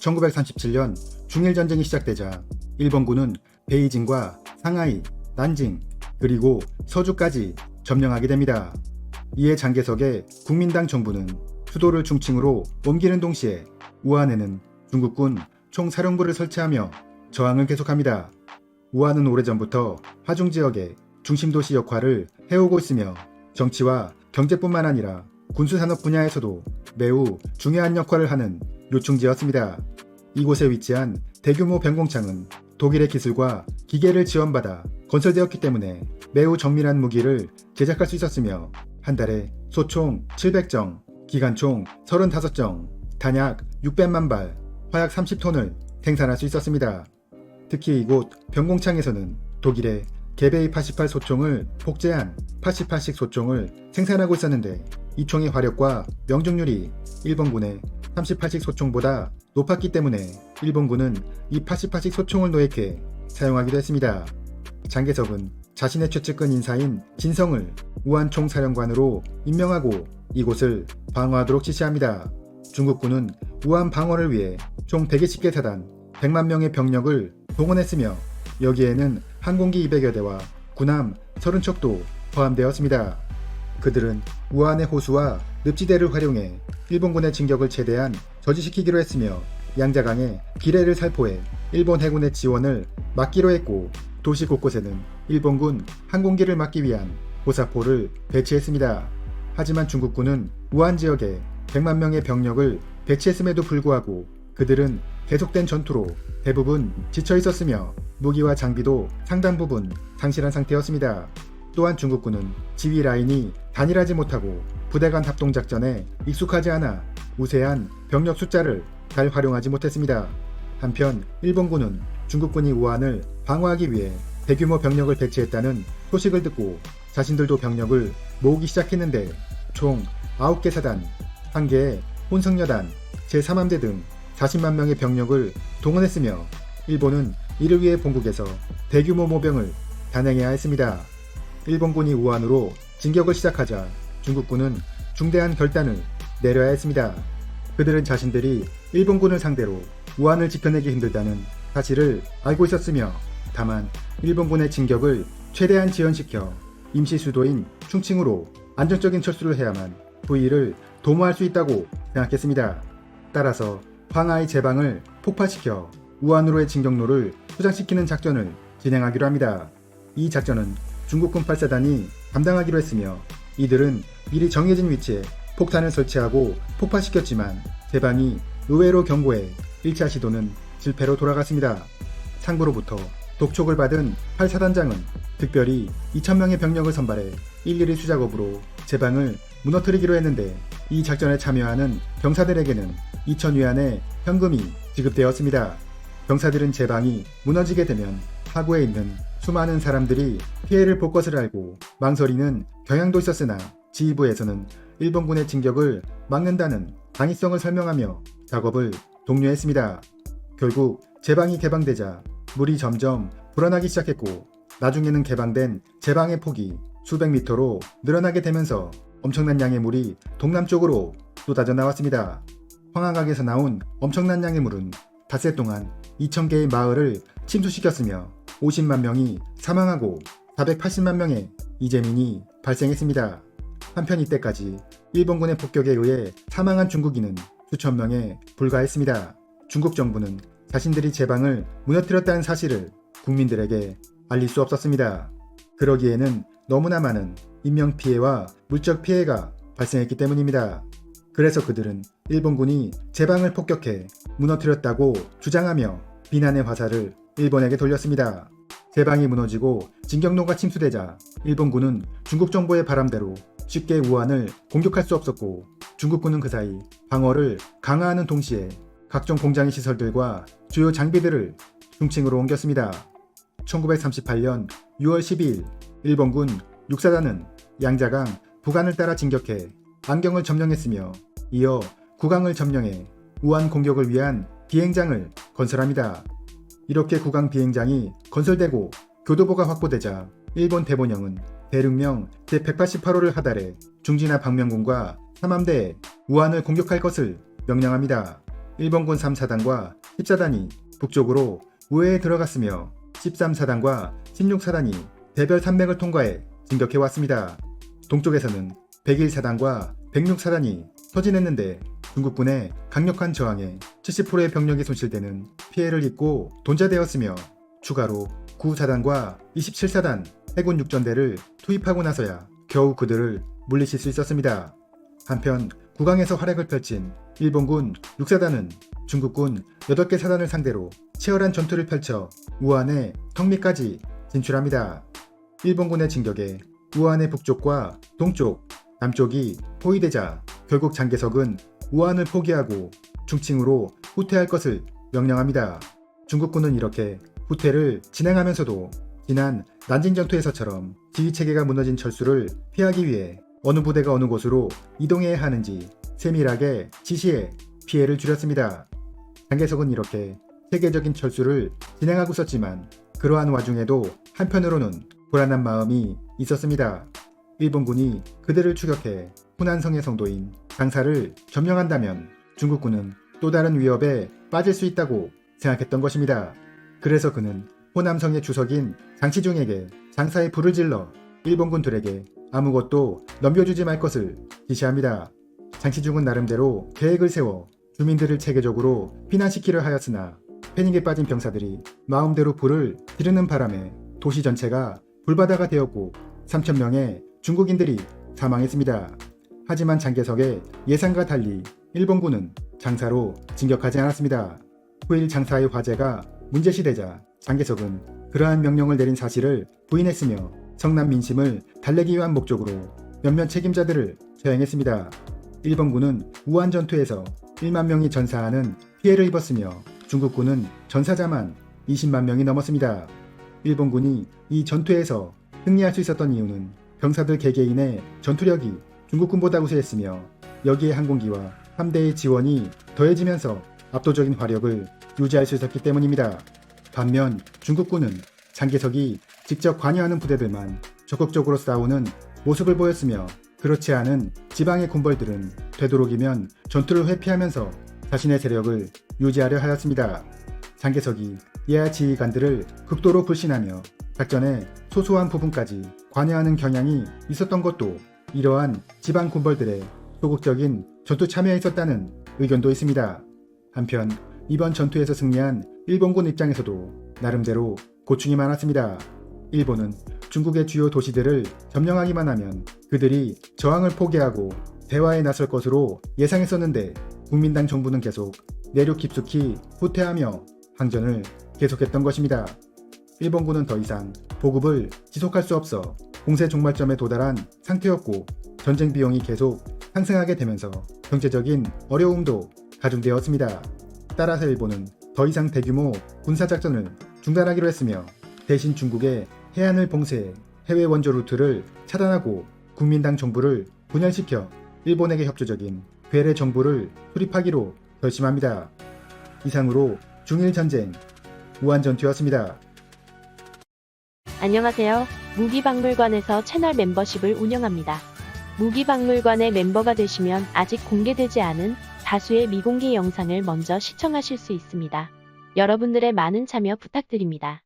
1937년 중일 전쟁이 시작되자 일본군은 베이징과 상하이, 난징, 그리고 서주까지 점령하게 됩니다. 이에 장개석의 국민당 정부는 수도를 중칭으로 옮기는 동시에 우한에는 중국군 총사령부를 설치하며 저항을 계속합니다. 우한은 오래전부터 하중 지역의 중심도시 역할을 해오고 있으며 정치와 경제뿐만 아니라 군수산업 분야에서도 매우 중요한 역할을 하는 요충지였습니다. 이곳에 위치한 대규모 변공창은 독일의 기술과 기계를 지원받아 건설되었기 때문에 매우 정밀한 무기를 제작할 수 있었으며 한 달에 소총 700정, 기관총 35정, 단약 600만 발, 화약 30톤을 생산할 수 있었습니다. 특히 이곳 변공창에서는 독일의 개베이 88 소총을 복제한 88식 소총을 생산하고 있었는데 이 총의 화력과 명중률이 일본군의 38식 소총보다 높았기 때문에 일본군은 이 88식 소총을 노획해 사용하기도 했습니다. 장개석은 자신의 최측근 인사인 진성을 우한 총 사령관으로 임명하고 이곳을 방어하도록 지시합니다. 중국군은 우한 방어를 위해 총 120개 사단 100만 명의 병력을 동원했으며 여기에는 항공기 200여 대와 군함 30척도 포함되었습니다. 그들은 우한의 호수와 늪지대를 활용해 일본군의 진격을 최대한 저지시키기로 했으며 양자강의 기뢰를 살포해 일본 해군의 지원을 막기로 했고 도시 곳곳에는 일본군 항공기를 막기 위한 고사포를 배치했습니다. 하지만 중국군은 우한 지역에 100만 명의 병력을 배치했음에도 불구하고 그들은 계속된 전투로 대부분 지쳐 있었으며 무기와 장비도 상당 부분 상실한 상태였습니다. 또한 중국군은 지휘 라인이 단일하지 못하고 부대 간 합동 작전에 익숙하지 않아 우세한 병력 숫자를 잘 활용하지 못했습니다. 한편 일본군은 중국군이 우한을 방어하기 위해 대규모 병력을 배치했다는 소식을 듣고 자신들도 병력을 모으기 시작했는데 총 9개 사단, 1개의 혼성여단, 제3함대 등 40만 명의 병력을 동원했으며 일본은 이를 위해 본국에서 대규모 모병을 단행해야 했습니다. 일본군이 우한으로 진격을 시작하자 중국군은 중대한 결단을 내려야 했습니다. 그들은 자신들이 일본군을 상대로 우한을 지켜내기 힘들다는 사실을 알고 있었으며 다만 일본군의 진격을 최대한 지연시켜 임시 수도인 충칭으로 안정적인 철수를 해야만 부위를 도모할 수 있다고 생각했습니다. 따라서 황하의 제방을 폭파시켜 우한으로의 진격로를 포장시키는 작전을 진행하기로 합니다. 이 작전은 중국군 8사단이 감당하기로 했으며 이들은 미리 정해진 위치에 폭탄을 설치하고 폭파시켰지만 제방이 의외로 경고해 1차 시도는 실패로 돌아갔습니다. 상부로부터 독촉을 받은 8사단장은 특별히 2,000명의 병력을 선발해 일일이 수작업으로 제방을 무너뜨리기로 했는데 이 작전에 참여하는 병사들에게는 2,000위안의 현금이 지급되었습니다. 병사들은 제방이 무너지게 되면 하구에 있는 수많은 사람들이 피해를 볼 것을 알고 망설이는 경향도 있었으나 지휘부에서는 일본군의 진격을 막는다는 당위성을 설명하며 작업을 독려했습니다. 결국 제방이 개방되자 물이 점점 불어나기 시작했고 나중에는 개방된 제방의 폭이 수백 미터로 늘어나게 되면서 엄청난 양의 물이 동남쪽으로 쏟아져 나왔습니다. 황하각에서 나온 엄청난 양의 물은 닷새 동안 2,000개의 마을을 침수시켰으며 50만 명이 사망하고 480만 명의 이재민이 발생했습니다. 한편 이때까지 일본군의 폭격에 의해 사망한 중국인은 수천 명에 불과했습니다. 중국 정부는 자신들이 제방을 무너뜨렸다는 사실을 국민들에게 알릴 수 없었습니다. 그러기에는 너무나 많은 인명 피해와 물적 피해가 발생했기 때문입니다. 그래서 그들은 일본군이 제방을 폭격해 무너뜨렸다고 주장하며 비난의 화살을 일본에게 돌렸습니다. 제방이 무너지고 진격로가 침수되자 일본군은 중국 정부의 바람대로 쉽게 우한을 공격할 수 없었고 중국군은 그 사이 방어를 강화하는 동시에 각종 공장의 시설들과 주요 장비들을 중칭으로 옮겼습니다. 1938년 6월 12일 일본군 6사단은 양자강 북한을 따라 진격해 안경을 점령했으며 이어 구강을 점령해 우한 공격을 위한 비행장을 건설합니다. 이렇게 구강 비행장이 건설되고 교도보가 확보되자 일본 대본영은 대륙명 제188호를 하달해 중진화 방명군과 삼함대에 우한을 공격할 것을 명령합니다. 일본군 3사단과 14단이 북쪽으로 우회에 들어갔으며 13사단과 16사단이 대별 산맥을 통과해 진격해 왔습니다. 동쪽에서는 101사단과 106사단이 서진했는데 중국군의 강력한 저항에 70%의 병력이 손실되는 피해를 입고 돈자되었으며 추가로 9사단과 27사단 해군 육전대를 투입하고 나서야 겨우 그들을 물리칠 수 있었습니다. 한편 국강에서 활약을 펼친 일본군 6사단은 중국군 8개 사단을 상대로 치열한 전투를 펼쳐 우한의 턱밑까지 진출합니다. 일본군의 진격에 우한의 북쪽과 동쪽, 남쪽이 포위되자 결국 장개석은 우한을 포기하고 중칭으로 후퇴할 것을 명령합니다. 중국군은 이렇게 후퇴를 진행하면서도 지난 난징 전투에서처럼 지휘 체계가 무너진 철수를 피하기 위해 어느 부대가 어느 곳으로 이동해야 하는지 세밀하게 지시해 피해를 줄였습니다. 장개석은 이렇게 세계적인 철수를 진행하고 있었지만 그러한 와중에도 한편으로는 불안한 마음이 있었습니다. 일본군이 그들을 추격해 후난성의 성도인 장사를 점령한다면 중국군은 또 다른 위협에 빠질 수 있다고 생각했던 것입니다. 그래서 그는 호남성의 주석인 장치중에게 장사의 불을 질러 일본군들에게 아무것도 넘겨주지 말 것을 지시합니다. 장치중은 나름대로 계획을 세워 주민들을 체계적으로 피난시키려 하였으나 패닉에 빠진 병사들이 마음대로 불을 지르는 바람에 도시 전체가 불바다가 되었고 3천명의 중국인들이 사망했습니다. 하지만 장개석의 예상과 달리 일본군은 장사로 진격하지 않았습니다. 후일 장사의 화재가 문제시 되자 장개석은 그러한 명령을 내린 사실을 부인했으며 성남 민심을 달래기 위한 목적으로 몇몇 책임자들을 처형했습니다. 일본군은 우한 전투에서 1만 명이 전사하는 피해를 입었으며 중국군은 전사자만 20만 명이 넘었습니다. 일본군이 이 전투에서 승리할 수 있었던 이유는 병사들 개개인의 전투력이 중국군보다 우세했으며 여기에 항공기와 함대의 지원이 더해지면서 압도적인 화력을 유지할 수 있었기 때문입니다. 반면 중국군은 장개석이 직접 관여하는 부대들만 적극적으로 싸우는 모습을 보였으며 그렇지 않은 지방의 군벌들은 되도록이면 전투를 회피하면서 자신의 세력을 유지하려 하였습니다. 장개석이 예하 지휘관들을 극도로 불신하며 작전의 소소한 부분까지 관여하는 경향이 있었던 것도 이러한 지방 군벌들의 소극적인 전투 참여에 있었다는 의견도 있습니다. 한편 이번 전투에서 승리한 일본군 입장에서도 나름대로 고충이 많았습니다. 일본은 중국의 주요 도시들을 점령하기만 하면 그들이 저항을 포기하고 대화에 나설 것으로 예상했었는데 국민당 정부는 계속 내륙 깊숙이 후퇴하며 항전을 계속했던 것입니다. 일본군은 더 이상 보급을 지속할 수 없어 공세 종말점에 도달한 상태였고 전쟁 비용이 계속 상승하게 되면서 경제적인 어려움도 가중되었습니다. 따라서 일본은 더 이상 대규모 군사작전을 중단하기로 했으며 대신 중국의 해안을 봉쇄해 해외 원조 루트를 차단하고 국민당 정부를 분열시켜 일본에게 협조적인 괴뢰 정부를 수립하기로 결심합니다. 이상으로 중일 전쟁 우한 전투였습니다. 안녕하세요. 무기박물관에서 채널 멤버십을 운영합니다. 무기박물관의 멤버가 되시면 아직 공개되지 않은 다수의 미공개 영상을 먼저 시청하실 수 있습니다. 여러분들의 많은 참여 부탁드립니다.